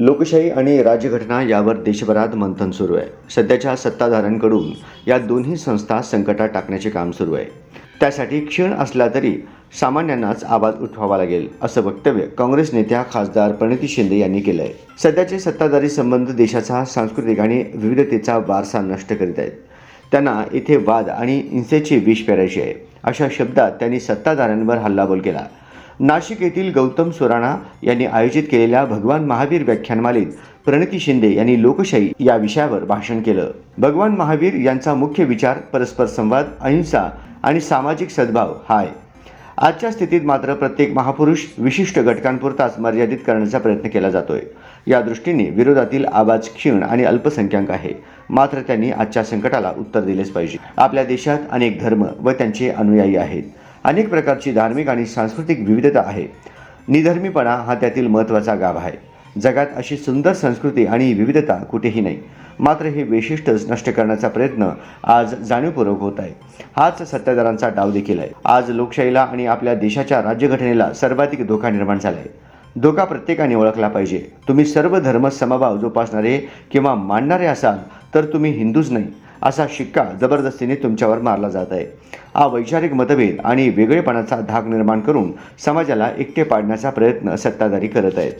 लोकशाही आणि राज्यघटना यावर देशभरात मंथन सुरू आहे. सध्याच्या सत्ताधाऱ्यांकडून या दोन्ही संस्था संकटात टाकण्याचे काम सुरू आहे. त्यासाठी क्षीण असला तरी सामान्यांनाच आवाज उठवावा लागेल असं वक्तव्य काँग्रेस नेत्या खासदार प्रणिती शिंदे यांनी केलं आहे सध्याचे सत्ताधारी संबंध देशाचा सांस्कृतिक आणि विविधतेचा वारसा नष्ट करीत आहेत. त्यांना इथे वाद आणि हिंसेची विष पेरायची आहे अशा शब्दात त्यांनी सत्ताधाऱ्यांवर हल्लाबोल केला. नाशिक येथील गौतम सुराणा यांनी आयोजित केलेल्या भगवान महावीर व्याख्यानमालेत प्रणिती शिंदे यांनी लोकशाही या विषयावर भाषण केलं. भगवान महावीर यांचा मुख्य विचार परस्पर संवाद अहिंसा आणि सामाजिक सद्भाव हा आहे. आजच्या स्थितीत मात्र प्रत्येक महापुरुष विशिष्ट घटकांपुरताच मर्यादित करण्याचा प्रयत्न केला जातोय. या दृष्टीने विरोधातील आवाज क्षीण आणि अल्पसंख्याक आहे. मात्र त्यांनी आजच्या संकटाला उत्तर दिलेच पाहिजे. आपल्या देशात अनेक धर्म व त्यांचे अनुयायी आहेत. अनेक प्रकारची धार्मिक आणि सांस्कृतिक विविधता आहे. निधर्मीपणा हा त्यातील महत्त्वाचा गाभ आहे. जगात अशी सुंदर संस्कृती आणि विविधता कुठेही नाही. मात्र हे वैशिष्ट्यच नष्ट करण्याचा प्रयत्न आज जाणीवपूर्वक होत आहे. हाच सत्ताधारांचा डाव देखील आहे. आज लोकशाहीला आणि आपल्या देशाच्या राज्यघटनेला सर्वाधिक धोका निर्माण झाला आहे धोका प्रत्येकाने ओळखला पाहिजे. तुम्ही सर्व धर्म समभाव जोपासणारे किंवा मानणारे असाल तर तुम्ही हिंदूच नाही. असा शिक्का जबरदस्तीने तुमच्यावर मारला जात आहे. हा वैचारिक मतभेद आणि वेगळेपणाचा धाक निर्माण करून समाजाला एकटे पाडण्याचा प्रयत्न सत्ताधारी करत आहेत.